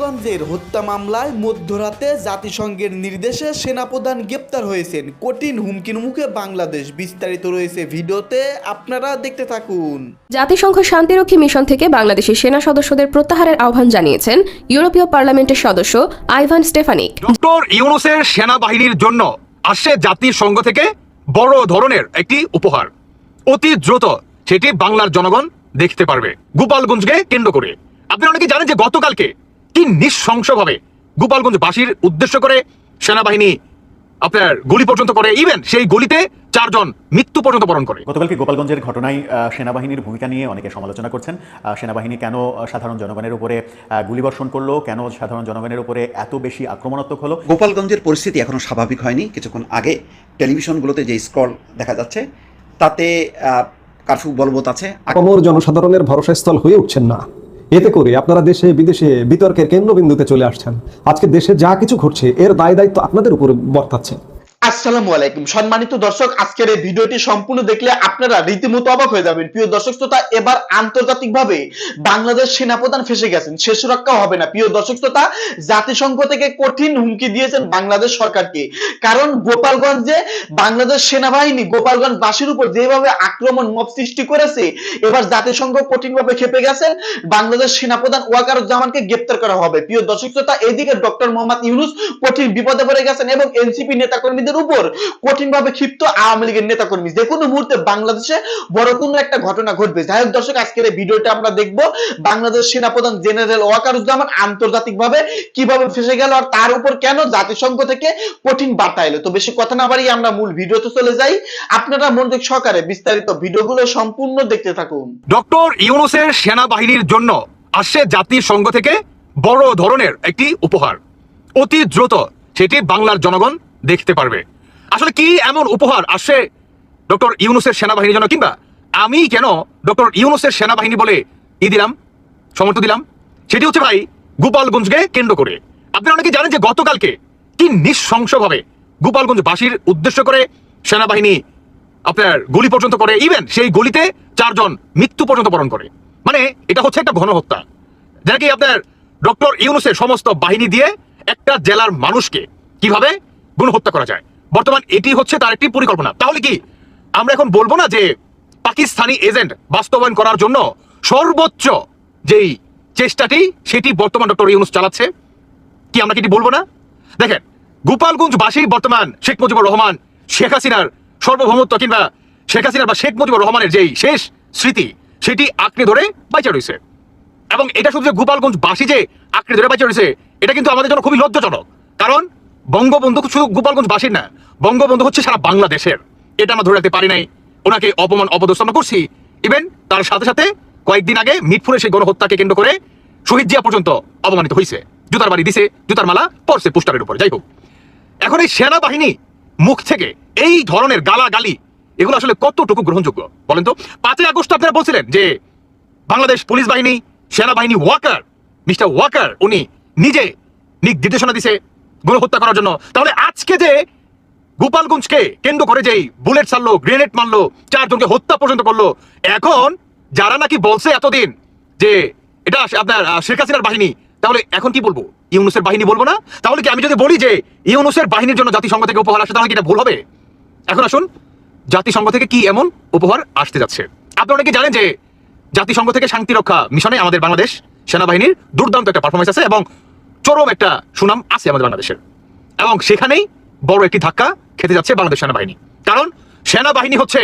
গোপালগঞ্জের হত্যা মামলায় মধ্যরাতে জাতিসংঘের নির্দেশে সেনাপ্রধান গ্রেপ্তার হয়েছেন। কঠিন হুমকির মুখে বাংলাদেশ বিস্তারিত রয়েছে ভিডিওতে আপনারা দেখতে থাকুন। জাতিসংঘ শান্তিরক্ষী মিশন থেকে বাংলাদেশের সেনা সদস্যদের প্রত্যাহারের আহ্বান জানিয়েছেন ইউরোপীয় পার্লামেন্টের সদস্য আইভান স্টেফানিক। ডক্টর ইউনুসের সেনাবাহিনীর জন্য আসছে জাতিসংঘ থেকে বড় ধরনের একটি উপহার। অতি দ্রুত সেটি বাংলার জনগণ দেখতে পারবে। গোপালগঞ্জকে কেন্দ্র করে। আপনারা অনেকে জানেন যে গতকালকে কি গোপালগঞ্জ বাসীর উদ্দেশ্য করে সেনাবাহিনী আপনার গুলি পর্যন্ত করে ইভেন সেই গুলিতে চারজন মৃত্যু পর্যন্ত বরণ করে। গতকালকে গোপালগঞ্জের ঘটনায় সেনাবাহিনীর ভূমিকা নিয়ে অনেকে সমালোচনা করছেন। সেনাবাহিনী কেন সাধারণ জনগণের উপরে গুলিবর্ষণ করল? কেন সাধারণ জনগণের উপরে এত বেশি আক্রমণাত্মক হলো? গোপালগঞ্জের পরিস্থিতি এখনও স্বাভাবিক হয়নি। কিছুক্ষণ আগে টেলিভিশনগুলোতে যে স্ক্রল দেখা যাচ্ছে তাতে আহ, কারফিউ বলবৎ আছে। জনসাধারণের ভরসাস্থল হয়ে উঠছেন না। এতে করে আপনারা দেশে, বিদেশে বিতর্কের কেন্দ্রবিন্দুতে চলে আসছেন। আজকে দেশে যা কিছু ঘটছে, এর দায় দায়িত্ব আপনাদের উপর বর্তাচ্ছে। আসসালামু আলাইকুম। সম্মানিত দর্শক, আজকের এই ভিডিওটি সম্পূর্ণ দেখলে আপনারা রীতিমতো অবাক হয়ে যাবেন। প্রিয় দর্শক শ্রোতা, এবার আন্তর্জাতিকভাবে বাংলাদেশ সেনাপ্রধান ফেসে গেছেন। শেষ রক্ষা হবে না। প্রিয় দর্শক শ্রোতা, জাতিসংঘ থেকে কঠিন হুমকি দিয়েছেন বাংলাদেশ সরকারকে। কারণ গোপালগঞ্জে বাংলাদেশ সেনাবাহিনী গোপালগঞ্জ বাসীর উপর যেভাবে আক্রমণ, মব সৃষ্টি করেছে, এবার জাতিসংঘ কঠিনভাবে খেপে গেছেন। বাংলাদেশ সেনাপ্রধান ওয়াকারুজ্জামানকে গ্রেপ্তার করা হবে। প্রিয় দর্শক শ্রোতা, এদিকে ডক্টর মোহাম্মদ ইউনুস কঠিন বিপদে পড়ে গেছেন এবং এনসিপি নেতাকর্মীদের উপর কঠিনভাবে ক্ষিপ্ত আওয়ামী লীগের নেতাকর্মী। যে কোনো মুহূর্তে বাংলাদেশে বড় কোনো একটা ঘটনা ঘটবে। যাই হোক দর্শক, আজকের এই ভিডিওটা আমরা দেখব বাংলাদেশ সেনাপ্রধান জেনারেল ওয়াকারুজ্জামান আন্তর্জাতিকভাবে কীভাবে ফেসে গেল আর তার উপর কেন জাতিসংঘ থেকে কঠিন বার্তা এলো। তো বেশি কথা না বাড়িয়ে আমরা মূল ভিডিওতে চলে যাই। আপনারা মনোযোগ সহকারে বিস্তারিত ভিডিওগুলো সম্পূর্ণ দেখতে থাকুন। ডক্টর ইউনুসের সেনাবাহিনীর জন্য আসছে জাতিসংঘ থেকে বড় ধরনের একটি উপহার। অতি দ্রুত সেটি বাংলার জনগণ দেখতে পারবে। আসলে কি এমন উপহার আসে ডক্টর ইউনুসের সেনাবাহিনীর জন্য? কিংবা আমি কেন ডক্টর ইউনুসের সেনাবাহিনী বলে ই দিলাম সমর্থ দিলাম? সেটি হচ্ছে ভাই গোপালগঞ্জকে কেন্দ্র করে। আপনারা অনেকে জানেন যে গতকালকে কি নৃশংসভাবে গোপালগঞ্জবাসীর উদ্দেশ্য করে সেনাবাহিনী আপনার গলি পর্যন্ত করে। ইভেন সেই গলিতে চারজন মৃত্যু পর্যন্ত বরণ করে। মানে এটা হচ্ছে একটা গণহত্যা। যেটা কি আপনার ডক্টর ইউনুসের সমস্ত বাহিনী দিয়ে একটা জেলার মানুষকে কীভাবে গণহত্যা করা যায়। বর্তমান এটি হচ্ছে তার একটি পরিকল্পনা। তাহলে কি আমরা এখন বলব না যে পাকিস্তানি এজেন্ট বাস্তবায়ন করার জন্য সর্বোচ্চ যেই চেষ্টাটি, সেটি বর্তমান ডক্টর ইউনুস চালাচ্ছে? কি আমরা কি বলব না? দেখেন, গোপালগঞ্জবাসী বর্তমান শেখ মুজিবুর রহমান, শেখ হাসিনার সর্বভৌমত্ব কিংবা শেখ হাসিনার বা শেখ মুজিবুর রহমানের যেই শেষ স্মৃতি, সেটি আঁকড়ে ধরে বাইচা রয়েছে এবং এটা শুধু যে গোপালগঞ্জবাসী যে আঁকড়ে ধরে বাইচা রয়েছে এটা কিন্তু আমাদের জন্য খুবই লজ্জাজনক। কারণ বঙ্গবন্ধু শুধু গোপালগঞ্জবাসীর না, বঙ্গবন্ধু হচ্ছে সারা বাংলাদেশের। এটা আমরা ধরে রাখতে পারি নাই। ওনাকে অপমান, অপদস্থ আমরা করছি। ইভেন তার সাথে সাথে কয়েকদিন আগে মিটফুরে সেই গণহত্যাকে কেন্দ্র করে শহীদ জিয়া পর্যন্ত অপমানিত হয়েছে জুতার বাড়ি দিছে, জুতার মালা পড়ছে পোস্টারের উপরে। যাই হোক, এখন এই সেনাবাহিনী মুখ থেকে এই ধরনের গালাগালি, এগুলো আসলে কতটুকু গ্রহণযোগ্য? বলেন তো, পাঁচই আগস্ট আপনারা বলছিলেন যে বাংলাদেশ পুলিশ বাহিনী, সেনাবাহিনী ওয়াকার, মিস্টার ওয়াকার, উনি নিজে নির্দেশনা দিছে। গণহত্যা করার জন্য। তাহলে আজকে যে গোপালগঞ্জকে কেন্দ্র করে যেই বুলেট ছাড়লো, গ্রেনেড মারলো, চারজনকে হত্যা পর্যন্ত করল, এখন যারা নাকি বলছে এতদিন যে এটা আপনার শেখ হাসিনার বাহিনী, তাহলে এখন কি বলব? ইউনুসের বাহিনী বলব না? তাহলে কি আমি যদি বলি যে ইউনুসের বাহিনীর জন্য জাতিসংঘ থেকে উপহার আসে, তাহলে কি এটা ভুল হবে? এখন আসুন, জাতিসংঘ থেকে কি এমন উপহার আসতে যাচ্ছে? আপনি অনেকে জানেন যে জাতিসংঘ থেকে শান্তি রক্ষা মিশনে আমাদের বাংলাদেশ সেনাবাহিনীর দুর্দান্ত একটা পারফরমেন্স আছে এবং চরম একটা সুনাম আছে আমাদের বাংলাদেশের। এবং সেখানেই বড় একটি ধাক্কা খেতে যাচ্ছে বাংলাদেশ সেনাবাহিনী। কারণ সেনাবাহিনী হচ্ছে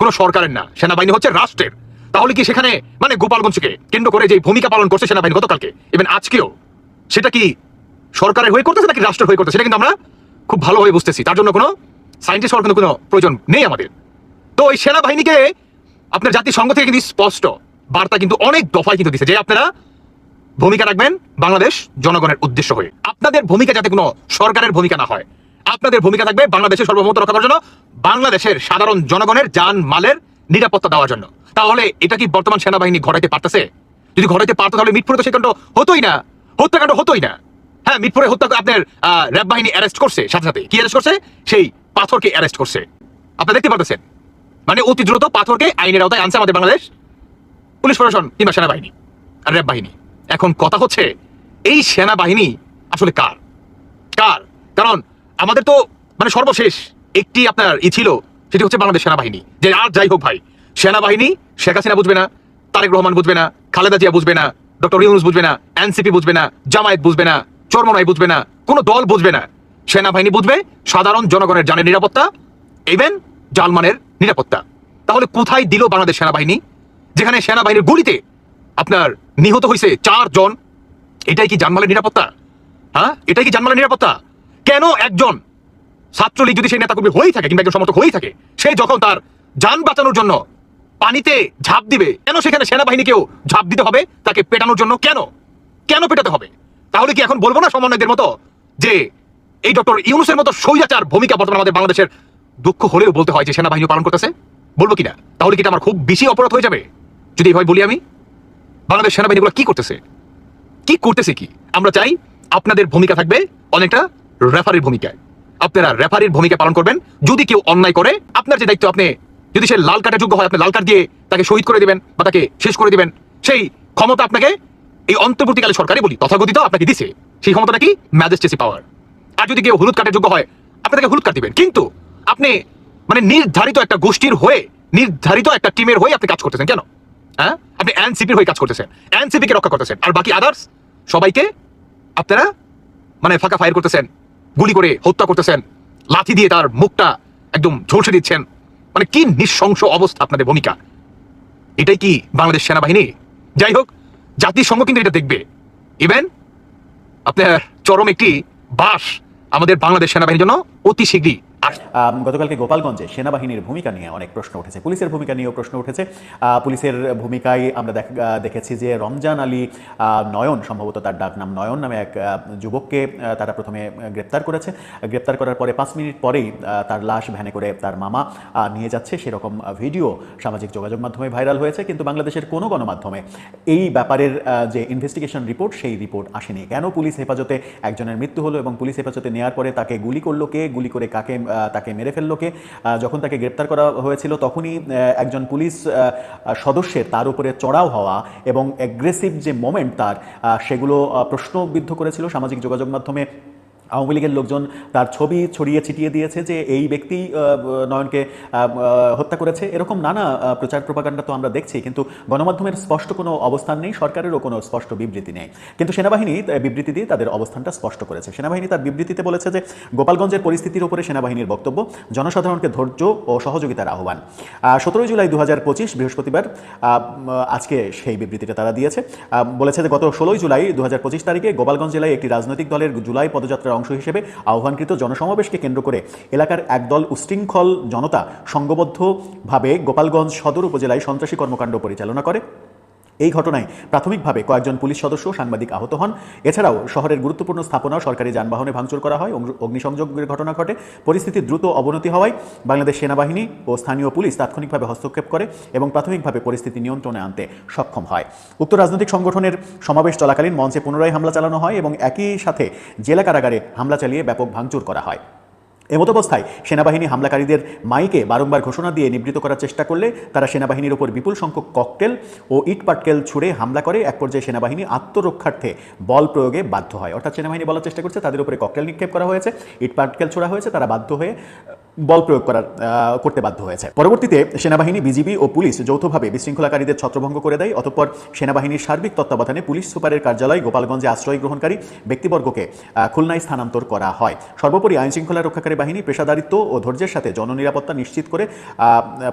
কোনো সরকারের না, সেনাবাহিনী হচ্ছে রাষ্ট্রের। তাহলে কি সেখানে মানে গোপালগঞ্জকে কেন্দ্র করে যে ভূমিকা পালন করছে সেনাবাহিনী গতকালকে ইভেন আজকেও, সেটা কি সরকারের হয়ে করতেছে নাকি রাষ্ট্রের হয়ে করতেছে, সেটা কিন্তু আমরা খুব ভালোভাবে বুঝতেছি। তার জন্য কোনো সাইন্টিস্ট হওয়ার কিন্তু কোনো প্রয়োজন নেই আমাদের। তো ওই সেনাবাহিনীকে আপনার জাতিসংঘ থেকে কিন্তু স্পষ্ট বার্তা কিন্তু অনেক দফায় কিন্তু দিচ্ছে যে আপনারা ভূমিকা রাখবেন বাংলাদেশ জনগণের উদ্দেশ্য হয়ে। আপনাদের ভূমিকা যাতে কোনো সরকারের ভূমিকা না হয়। আপনাদের ভূমিকা থাকবে বাংলাদেশের সার্বভৌমত্ব রক্ষা করার জন্য, বাংলাদেশের সাধারণ জনগণের যান মালের নিরাপত্তা দেওয়ার জন্য। তাহলে এটা কি বর্তমান সেনাবাহিনী ঘটাইতে পারতেছে? যদি ঘটাইতে পারতো তাহলে মিটপুরে তো সেকাণ্ড হতোই না। হত্যাকাণ্ড হতোই না। হ্যাঁ মিটপুরে হত্যা আপনার র্যাব বাহিনী অ্যারেস্ট করছে, সাথে সাথে। কি অ্যারেস্ট করছে? সেই পাথরকে অ্যারেস্ট করছে। আপনারা দেখতে পারতেছেন? মানে অতি দ্রুত পাথরকে আইনের আওতায় আনছে আমাদের বাংলাদেশ পুলিশ প্রশাসন কিংবা সেনাবাহিনী আর র্যাব বাহিনী। এখন কথা হচ্ছে, এই সেনাবাহিনী আসলে কার? কার? কারণ আমাদের তো মানে সর্বশেষ একটি আপনার ই ছিল, সেটি হচ্ছে বাংলাদেশ সেনাবাহিনী। যে আর যাই হোক ভাই, সেনাবাহিনী শেখ হাসিনা বুঝবে না, তারেক রহমান বুঝবে না, খালেদা জিয়া বুঝবে না, ডক্টর ইউনুস বুঝবে না, এনসিপি বুঝবে না, জামায়াত বুঝবে না, চরমনাই বুঝবে না, কোনো দল বুঝবে না। সেনাবাহিনী বুঝবে সাধারণ জনগণের জানের নিরাপত্তা ইভেন জালমানের নিরাপত্তা। তাহলে কোথায় দিল বাংলাদেশ সেনাবাহিনী? যেখানে সেনাবাহিনীর গুলিতে আপনার নিহত হয়েছে চারজন, এটাই কি জানমালের নিরাপত্তা? হ্যাঁ? এটাই কি জানমালের নিরাপত্তা? কেন একজন ছাত্রলীগ যদি সেই নেতাকর্মী হয়েই থাকে কিংবা একজন সমর্থক হয়েই থাকে, সে যখন তার যান বাঁচানোর জন্য পানিতে ঝাঁপ দিবে, কেন সেখানে সেনাবাহিনীকেও ঝাঁপ দিতে হবে? তাকে পেটানোর জন্য কেন? কেন পেটাতে হবে? তাহলে কি এখন বলব না সমন্বয়দের মতো যে এই ডক্টর ইউনুসের মতো স্বৈরাচার ভূমিকা বর্তমানে আমাদের বাংলাদেশের দুঃখ হলেও বলতে হয় যে সেনাবাহিনী পালন করতেছে? বলব কিনা? তাহলে কি আমার খুব বেশি অপরাধ হয়ে যাবে? যদি এভাবে বলি আমি? বাংলাদেশ সেনাবাহিনীগুলো কি করতেছে? কি করতেছে কি? আমরা চাই আপনাদের ভূমিকা থাকবে অনেকটা রেফারির ভূমিকায়। আপনারা রেফারির ভূমিকা পালন করবেন। যদি কেউ অন্যায় করে, আপনার যে দায়িত্ব আপনি, যদি সে লাল কার্ডের যোগ্য হয়, আপনি লাল কার্ড দিয়ে তাকে শহীদ করে দিবেন বা তাকে শেষ করে দিবেন, সেই ক্ষমতা আপনাকে এই অন্তর্বর্তীকালে সরকারে বলি তথাগতিত আপনাকে দিছে। সেই ক্ষমতাটা কি? ম্যাজিস্ট্রেসি পাওয়ার আর যদি কেউ হলুদ কার্ডের যোগ্য হয়, আপনি তাকে হলুদ কার্ড দিবেন। কিন্তু আপনি মানে নির্ধারিত একটা গোষ্ঠীর হয়ে, নির্ধারিত একটা টিমের হয়ে আপনি কাজ করতেছেন কেন? হ্যাঁ? আপনি এনসিপির হয়ে কাজ করতেছেন। এনসিপি কে রক্ষা করতেছেন। আর বাকি আদার্স সবাইকে আপনারা মানে ফাঁকা ফায়ার করতেছেন, গুলি করে হত্যা করতেছেন, লাথি দিয়ে তার মুখটা একদম ঝলসে দিচ্ছেন। মানে কি নিঃশংস অবস্থা আপনাদের ভূমিকা। এটাই কি বাংলাদেশ সেনাবাহিনী? যাই হোক, জাতিসংঘ কিন্তু এটা দেখবে। ইভেন আপনার চরম একটি বাস আমাদের বাংলাদেশ সেনাবাহিনীর জন্য অতি শীঘ্রই গতকালকে গোপালগঞ্জে সেনাবাহিনীর ভূমিকা নিয়ে অনেক প্রশ্ন উঠেছে। পুলিশের ভূমিকা নিয়েও প্রশ্ন উঠেছে। পুলিশের ভূমিকায় আমরা দেখ- দেখেছি যে রমজান আলী নয়ন, সম্ভবত তার ডাক নাম নয়ন নামে এক যুবককে তারা প্রথমে গ্রেপ্তার করেছে। গ্রেপ্তার করার পরে পাঁচ মিনিট পরেই তার লাশ ভ্যানে করে তার মামা নিয়ে যাচ্ছে। সেরকম ভিডিও সামাজিক যোগাযোগ মাধ্যমে ভাইরাল হয়েছে। কিন্তু বাংলাদেশের কোনো গণমাধ্যমে এই ব্যাপারের যে ইনভেস্টিগেশন রিপোর্ট সেই রিপোর্ট আসেনি। কেন পুলিশ হেফাজতে একজনের মৃত্যু হলো এবং পুলিশ হেফাজতে নেওয়ার পরে তাকে গুলি করল? কে গুলি করে কাকে তাকে মেরে ফেলল কে? যখন তাকে গ্রেপ্তার করা হয়েছিল, তখনই একজন পুলিশ সদস্যের তার উপরে চড়াও হওয়া এবং অ্যাগ্রেসিভ যে মোমেন্ট তার সেগুলো প্রশ্নবিদ্ধ করেছিল সামাজিক যোগাযোগ মাধ্যমে। আওয়ামী লীগের লোকজন তার ছবি ছড়িয়ে ছিটিয়ে দিয়েছে যে এই ব্যক্তি নয়নকে হত্যা করেছে। এরকম নানা প্রচার প্রপাগান্ডা তো আমরা দেখছি, কিন্তু গণমাধ্যমের স্পষ্ট কোনো অবস্থান নেই, সরকারেরও কোনো স্পষ্ট বিবৃতি নেই। কিন্তু সেনাবাহিনী বিবৃতি দিয়ে তাদের অবস্থানটা স্পষ্ট করেছে। সেনাবাহিনী তার বিবৃতিতে বলেছে যে, গোপালগঞ্জের পরিস্থিতির উপরে সেনাবাহিনীর বক্তব্য, জনসাধারণকে ধৈর্য ও সহযোগিতার আহ্বান। সতেরোই জুলাই দু হাজার পঁচিশ বৃহস্পতিবার আজকে সেই বিবৃতিটা তারা দিয়েছে। বলেছে যে, গত ষোলোই জুলাই দু হাজার পঁচিশ তারিখে গোপালগঞ্জ জেলায় একটি রাজনৈতিক দলের জুলাই পদযাত্রার অংশ হিসেবে আহ্বানকৃত জনসমাবেশকে কেন্দ্র করে এলাকার একদল উশৃঙ্খল জনতা সংঘবদ্ধভাবে গোপালগঞ্জ সদর উপজেলায় সন্ত্রাসী কর্মকাণ্ড পরিচালনা করে। এই ঘটনায় প্রাথমিকভাবে কয়েকজন পুলিশ সদস্য সাংবাদিক আহত হন। এছাড়াও শহরের গুরুত্বপূর্ণ স্থাপনা সরকারি যানবাহনে ভাঙচুর করা হয়। অগ্নি- অগ্নিসংযোগের ঘটনা ঘটে। পরিস্থিতির দ্রুত অবনতি হওয়ায় বাংলাদেশ সেনাবাহিনী ও স্থানীয় পুলিশ তাৎক্ষণিকভাবে হস্তক্ষেপ করে এবং প্রাথমিকভাবে পরিস্থিতি নিয়ন্ত্রণে আনতে সক্ষম হয়। উক্ত রাজনৈতিক সংগঠনের সমাবেশ চলাকালীন মঞ্চে পুনরায় হামলা চালানো হয় এবং একই সাথে জেলা কারাগারে হামলা চালিয়ে ব্যাপক ভাঙচুর করা হয়। এমত অবস্থায় সেনাবাহিনী হামলাকারীদের মাইকে বারংবার ঘোষণা দিয়ে নিবৃত করার চেষ্টা করলে তারা সেনাবাহিনীর ওপর বিপুল সংখ্যক ককটেল ও ইট পাটকেল ছুড়ে হামলা করে। এক পর্যায়ে সেনাবাহিনী আত্মরক্ষার্থে বল প্রয়োগে বাধ্য হয়। অর্থাৎ সেনাবাহিনী বলার চেষ্টা করছে, তাদের উপরে ককটেল নিক্ষেপ করা হয়েছে ইট পাটকেল ছোড়া হয়েছে, তারা বাধ্য হয়ে বল প্রয়োগ করার করতে বাধ্য হয়েছে। পরবর্তীতে সেনাবাহিনী, বিজিবি ও পুলিশ যৌথভাবে বিশৃঙ্খলাকারীদের ছত্রভঙ্গ করে দেয়, অতঃপর সেনাবাহিনীর সার্বিক তত্ত্বাবধানে পুলিশ সুপারের কার্যালয় গোপালগঞ্জে আশ্রয় গ্রহণকারী ব্যক্তিবর্গকে খুলনায় স্থানান্তর করা হয়। সর্বোপরি আইনশৃঙ্খলা রক্ষাকারী বাহিনী পেশাদারিত্ব ও ধৈর্যের সাথে জননিরাপত্তা নিশ্চিত করে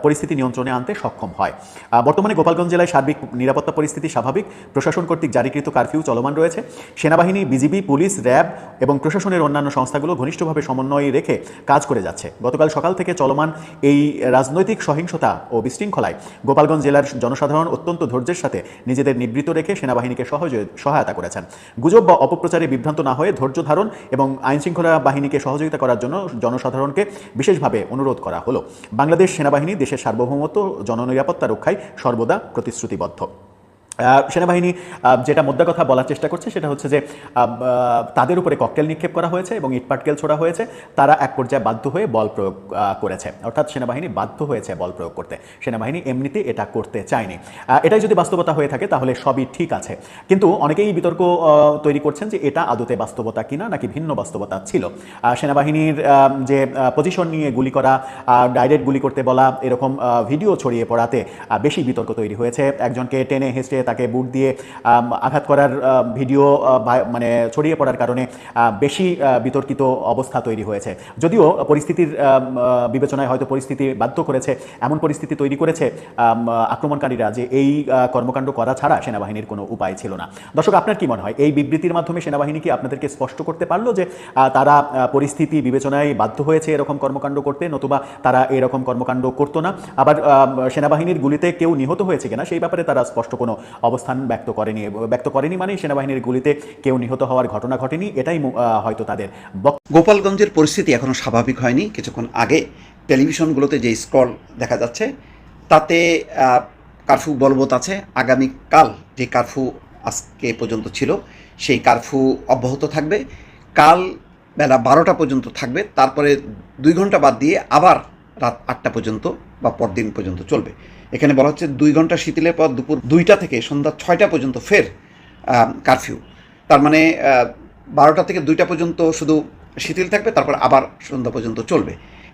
পরিস্থিতি নিয়ন্ত্রণে আনতে সক্ষম হয়। বর্তমানে গোপালগঞ্জ জেলায় সার্বিক নিরাপত্তা পরিস্থিতি স্বাভাবিক, প্রশাসন কর্তৃক জারিকৃত কারফিউ চলমান রয়েছে। সেনাবাহিনী, বিজিবি, পুলিশ, র্যাব এবং প্রশাসনের অন্যান্য সংস্থাগুলো ঘনিষ্ঠভাবে সমন্বয় রেখে কাজ করে যাচ্ছে। গতকাল সকাল থেকে চলমান এই রাজনৈতিক সহিংসতা ও বিশৃঙ্খলায় গোপালগঞ্জ জেলার জনসাধারণ অত্যন্ত ধৈর্যের সাথে নিজেদের নিবৃত রেখে সেনাবাহিনীকে সহায়তা করেছেন। গুজব বা অপপ্রচারে বিভ্রান্ত না হয়ে ধৈর্য ধারণ এবং আইনশৃঙ্খলা বাহিনীকে সহযোগিতা করার জন্য জনসাধারণকে বিশেষভাবে অনুরোধ করা হলো। বাংলাদেশ সেনাবাহিনী দেশের সার্বভৌমত্ব, জননিরাপত্তা রক্ষায় সর্বদা প্রতিশ্রুতিবদ্ধ। সেনাবাহিনী যেটা মোদ্দা কথা বলার চেষ্টা করছে সেটা হচ্ছে যে তাদের উপরে ককটেল নিক্ষেপ করা হয়েছে এবং ইটপাটকেল ছোড়া হয়েছে। তারা এক পর্যায়ে বাধ্য হয়ে বল প্রয়োগ করেছে। অর্থাৎ সেনাবাহিনী বাধ্য হয়েছে বল প্রয়োগ করতে। সেনাবাহিনী এমনিতে এটা করতে চায়নি। এটাই যদি বাস্তবতা হয়ে থাকে তাহলে সবই ঠিক আছে। কিন্তু অনেকেই বিতর্ক তৈরি করছেন যে এটা আদতে বাস্তবতা কিনা নাকি ভিন্ন বাস্তবতা ছিল। সেনাবাহিনীর যে পজিশন নিয়ে গুলি করা ডাইরেক্ট গুলি করতে বলা, এরকম ভিডিও ছড়িয়ে পড়াতে বেশি বিতর্ক তৈরি হয়েছে। একজনকে টেনে হেসড়ে তাকে বুট দিয়ে আঘাত করার ভিডিও মানে ছড়িয়ে পড়ার কারণে বেশি বিতর্কিত অবস্থা তৈরি হয়েছে। যদিও পরিস্থিতির বিবেচনায় হয়তো পরিস্থিতি বাধ্য করেছে, এমন পরিস্থিতি তৈরি করেছে আক্রমণকারীরা যে এই কর্মকাণ্ড করা ছাড়া সেনাবাহিনীর কোনো উপায় ছিল না। দর্শক, আপনার কি মনে হয়? এই বিবৃতির মাধ্যমে সেনাবাহিনী কি আপনাদেরকে স্পষ্ট করতে পারল যে তারা পরিস্থিতি বিবেচনায় বাধ্য হয়েছে এরকম কর্মকাণ্ড করতে, নতুবা তারা এরকম কর্মকাণ্ড করতো না? আবার সেনাবাহিনীর গুলিতে কেউ নিহত হয়েছে কিনা, সেই ব্যাপারে তারা স্পষ্ট কোনো অবস্থান ব্যক্ত করেনি ব্যক্ত করেনি মানে সেনাবাহিনীর গুলিতে কেউ নিহত হওয়ার ঘটনা ঘটেনি, এটাই হয়তো তাদের গোপালগঞ্জের পরিস্থিতি এখনও স্বাভাবিক হয়নি। কিছুক্ষণ আগে টেলিভিশনগুলোতে যে স্ক্রল দেখা যাচ্ছে, তাতে কারফিউ বলবৎ আছে। আগামীকাল যে কারফিউ আজকে পর্যন্ত ছিল, সেই কারফিউ অব্যাহত থাকবে। কাল বেলা বারোটা পর্যন্ত থাকবে। তারপরে দুই ঘণ্টা বাদ দিয়ে আবার রাত আটটা পর্যন্ত বা পরদিন পর্যন্ত চলবে। এখানে বলা হচ্ছে দুই ঘণ্টা শীতলের পর দুপুর দুইটা থেকে সন্ধ্যা ছয়টা পর্যন্ত ফের কারফিউ তার মানে বারোটা থেকে দুইটা পর্যন্ত শুধু শিথিল থাকবে, তারপর আবার সন্ধ্যা পর্যন্ত চলবে।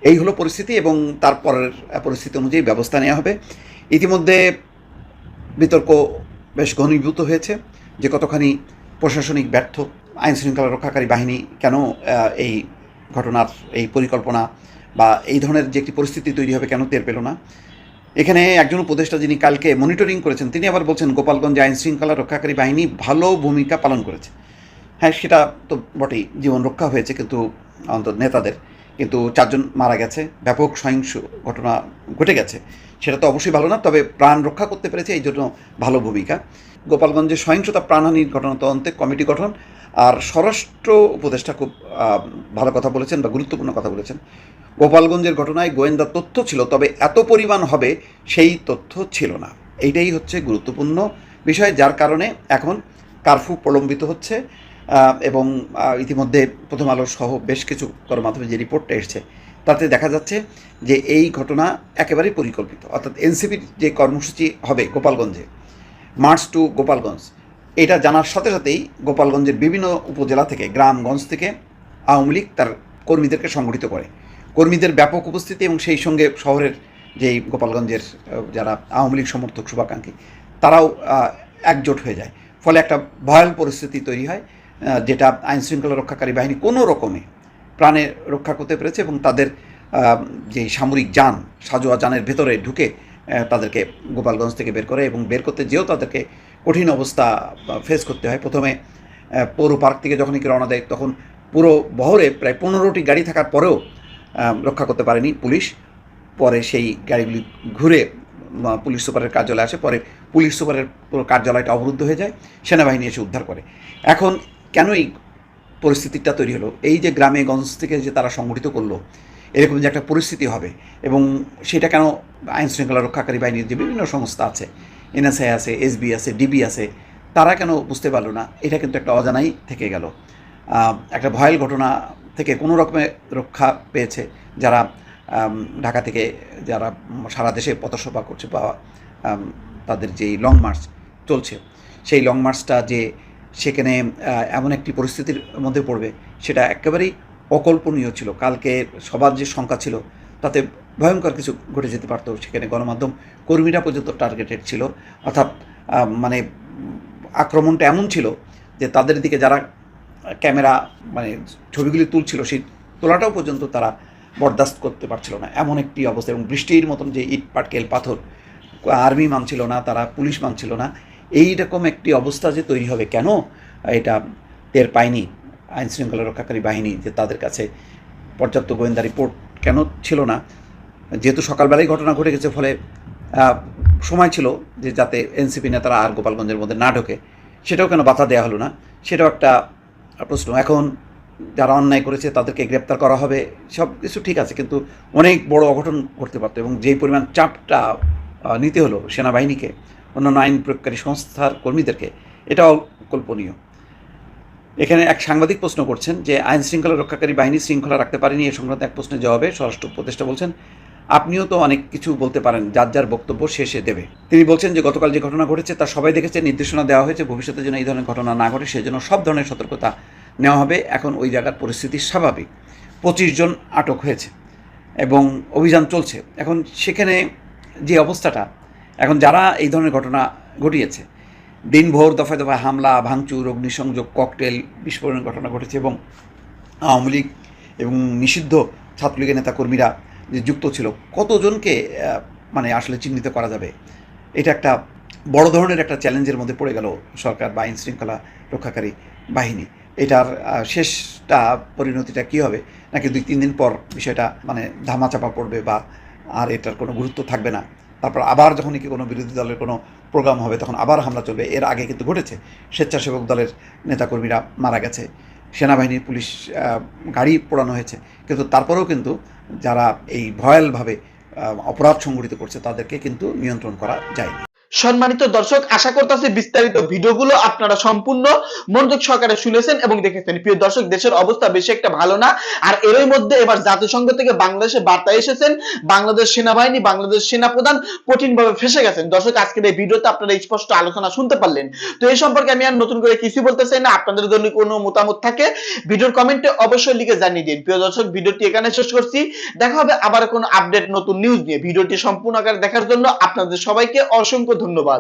এই হলো পরিস্থিতি এবং তারপরের পরিস্থিতি অনুযায়ী ব্যবস্থা নেওয়া হবে। ইতিমধ্যে বিতর্ক বেশ ঘনীভূত হয়েছে যে কতখানি প্রশাসনিক ব্যর্থ আইন শৃঙ্খলা রক্ষাকারী বাহিনী কেন এই ঘটনার এই পরিকল্পনা বা এই ধরনের যে একটি পরিস্থিতি তৈরি হবে কেন টের পেল না। এখানে একজন উপদেষ্টা যিনি কালকে মনিটরিং করেছেন, তিনি আবার বলছেন, গোপালগঞ্জ আইন শৃঙ্খলা রক্ষাকারী বাহিনী ভালো ভূমিকা পালন করেছে। হ্যাঁ সেটা তো বটেই, জীবন রক্ষা হয়েছে কিন্তু, অন্তত নেতাদের, কিন্তু চারজন মারা গেছে, ব্যাপক সহিংস ঘটনা ঘটে গেছে, সেটা তো অবশ্যই ভালো না, তবে প্রাণ রক্ষা করতে পেরেছে এই জন্য ভালো ভূমিকা। গোপালগঞ্জে সহিংসতা প্রাণহানির ঘটনা তদন্তে কমিটি গঠন আর স্বরাষ্ট্র উপদেষ্টা খুব ভালো কথা বলেছেন বা গুরুত্বপূর্ণ কথা বলেছেন। গোপালগঞ্জের ঘটনায় গোয়েন্দা তথ্য ছিল, তবে এত পরিমাণ হবে সেই তথ্য ছিল না। এইটাই হচ্ছে গুরুত্বপূর্ণ বিষয়, যার কারণে এখন কারফিউ প্রলম্বিত হচ্ছে এবং ইতিমধ্যে প্রথম আলো সহ বেশ কিছু গণমাধ্যমে যে রিপোর্টটা এসছে, তাতে দেখা যাচ্ছে যে এই ঘটনা একেবারেই পরিকল্পিত। অর্থাৎ এনসিপির যে কর্মসূচি হবে গোপালগঞ্জে, মার্চ টু গোপালগঞ্জ এটা জানার সাথে সাথেই গোপালগঞ্জের বিভিন্ন উপজেলা থেকে, গ্রামগঞ্জ থেকে আওয়ামী লীগ তার কর্মীদেরকে সংগঠিত করে। কর্মীদের ব্যাপক উপস্থিতি এবং সেই সঙ্গে শহরের যেই গোপালগঞ্জের যারা আওয়ামী লীগ সমর্থক শুভাকাঙ্ক্ষী, তারাও একজোট হয়ে যায়। ফলে একটা ভয়াল পরিস্থিতি তৈরি হয় যেটা আইন শৃঙ্খলা রক্ষাকারী বাহিনী কোনো রকমে প্রাণে রক্ষা করতে পেরেছে এবং তাদের যে সামরিক যান, সাজোয়া যানের ভেতরে ঢুকে তাদেরকে গোপালগঞ্জ থেকে বের করে এবং বের করতে যেও তাদেরকে কঠিন অবস্থা ফেস করতে হয়। প্রথমে পৌর পার্ক থেকে যখন কি রওনা দেয়, তখন পুরো বহরে প্রায় পনেরোটি গাড়ি থাকার পরেও রক্ষা করতে পারেনি পুলিশ। পরে সেই গাড়িগুলি ঘুরে পুলিশ সুপারের কার্যালয়ে আসে। পরে পুলিশ সুপারের পুরো কার্যালয়টা অবরুদ্ধ হয়ে যায়, সেনাবাহিনী এসে উদ্ধার করে। এখন কেন এই পরিস্থিতিটা তৈরি হলো? এই যে গ্রামে গঞ্জ থেকে যে তারা সংগঠিত করল, এরকম যে একটা পরিস্থিতি হবে, এবং সেটা কেন আইন শৃঙ্খলা রক্ষাকারী বাহিনীর যে বিভিন্ন সংস্থা আছে এনএসআই আছে, এসবি আছে, ডিবি আছে, তারা কেন বুঝতে পারল না? এটা কিন্তু একটা অজানাই থেকে গেল। একটা ভয়াল ঘটনা থেকে কোনো রকমের রক্ষা পেয়েছে যারা ঢাকা থেকে যারা সারা দেশে পথসভা করছে বা তাদের যেই লং মার্চ চলছে, সেই লং মার্চটা যে সেখানে এমন একটি পরিস্থিতির মধ্যে পড়বে, সেটা একেবারেই অকল্পনীয় ছিল। কালকে সবার যে সংখ্যা ছিল, তাতে ভয়ঙ্কর কিছু ঘটে যেতে পারতো। সেখানে গণমাধ্যম কর্মীরা পর্যন্ত টার্গেটেড ছিল। অর্থাৎ মানে আক্রমণটা এমন ছিল যে তাদের দিকে যারা ক্যামেরা মানে ছবিগুলি তুলছিল, সেই তোলাটাও পর্যন্ত তারা বরদাস্ত করতে পারছিল না। এমন একটি অবস্থা এবং বৃষ্টির মতন যে ইট পাটকেল পাথর, আর্মি মানছিল না, তারা পুলিশ মানছিল না। এই রকম একটি অবস্থা যে তৈরি হবে কেন, এটা টের পায়নি আইন শৃঙ্খলা রক্ষাকারী বাহিনী যে তাদের কাছে পর্যাপ্ত গোয়েন্দা রিপোর্ট কেন ছিল না। যেহেতু সকালবেলায় ঘটনা ঘটে গেছে, ফলে সময় ছিল যে যাতে এনসিপি নেতারা আর গোপালগঞ্জের মধ্যে না ঢোকে। সেটাও কেন বাধা দেওয়া হলো না? সেটাও একটা প্রশ্ন। এখন যারা অন্যায় করেছে তাদেরকে গ্রেপ্তার করা হবে, সব কিছু ঠিক আছে, কিন্তু অনেক বড় অঘটন করতে পারতো এবং যেই পরিমাণ চাপটা নিতে হলো সেনাবাহিনীকে, অন্যান্য আইন প্রয়োগকারী সংস্থার কর্মীদেরকে, এটাও কল্পনীয়। এখানে এক সাংবাদিক প্রশ্ন করছেন যে, আইন শৃঙ্খলা রক্ষাকারী বাহিনী শৃঙ্খলা রাখতে পারেনি এ সংক্রান্ত এক প্রশ্নের জবাবে স্বরাষ্ট্র উপদেষ্টা বলছেন আপনিও তো অনেক কিছু বলতে পারেন, যার যার বক্তব্য শেষে দেবে। তিনি বলছেন যে, গতকাল যে ঘটনা ঘটেছে, তা সবাই দেখেছে, নির্দেশনা দেওয়া হয়েছে, ভবিষ্যতে যেন এই ধরনের ঘটনা না ঘটে, সেজন্য সব ধরনের সতর্কতা নেওয়া হবে। এখন ওই জায়গার পরিস্থিতি স্বাভাবিক। পঁচিশ জন আটক হয়েছে এবং অভিযান চলছে। এখন সেখানে যে অবস্থাটা, এখন যারা এই ধরনের ঘটনা ঘটিয়েছে, দিনভর দফায় দফায় হামলা, ভাঙচুর, অগ্নিসংযোগ, ককটেল, বিস্ফোরণের ঘটনা ঘটেছে এবং আওয়ামী লীগ এবং নিষিদ্ধ ছাত্রলীগের নেতাকর্মীরা যে যুক্ত ছিল। কতজনকে মানে আসলে চিহ্নিত করা যাবে? এটা একটা বড় ধরনের একটা চ্যালেঞ্জের মধ্যে পড়ে গেল সরকার বা আইন শৃঙ্খলা রক্ষাকারী বাহিনী। এটার শেষটা পরিণতিটা কী হবে? নাকি দুই তিন দিন পর বিষয়টা মানে ধামাচাপা পড়বে বা আর এটার কোনো গুরুত্ব থাকবে না? তারপর আবার যখন কি কোনো বিরোধী দলের কোনো প্রোগ্রাম হবে, তখন আবার হামলা চলবে। এর আগে কিন্তু ঘটেছে। স্বেচ্ছাসেবক দলের নেতাকর্মীরা মারা গেছে। সেনাবাহিনীর পুলিশ গাড়ি পোড়ানো হয়েছে। কিন্তু তারপরেও কিন্তু যারা এই ভয়ালভাবে অপরাধ সংগঠিত করছে তাদেরকে কিন্তু নিয়ন্ত্রণ করা যায়নি। সম্মানিত দর্শক, আশা করতেছি বিস্তারিত ভিডিওগুলো আপনারা সম্পূর্ণ মনোযোগ সহকারে শুনেছেন এবং দেখেছেন। প্রিয় দর্শক, দেশের অবস্থা বেশি একটা ভালো না। আর এরই মধ্যে এবার জাতিসংঘ থেকে বাংলাদেশে বার্তা এসেছেন। বাংলাদেশ সেনাবাহিনী, বাংলাদেশ সেনাপ্রধান কঠিনভাবে ফেসে গেছেন। দর্শক, আজকের এই ভিডিওতে আপনারা স্পষ্ট আলোচনা শুনতে পারলেন। তো এই সম্পর্কে আমি আর নতুন করে কিছু বলতে চাই না। আপনাদের জন্য কোনো মতামত থাকে, ভিডিওর কমেন্টে অবশ্যই লিখে জানিয়ে দিন। প্রিয় দর্শক, ভিডিওটি এখানে শেষ করছি। দেখা হবে আবার কোনো আপডেট নতুন নিউজ নিয়ে। ভিডিওটি সম্পূর্ণ আকারে দেখার জন্য আপনাদের সবাইকে অসংখ্য ধন্যবাদ।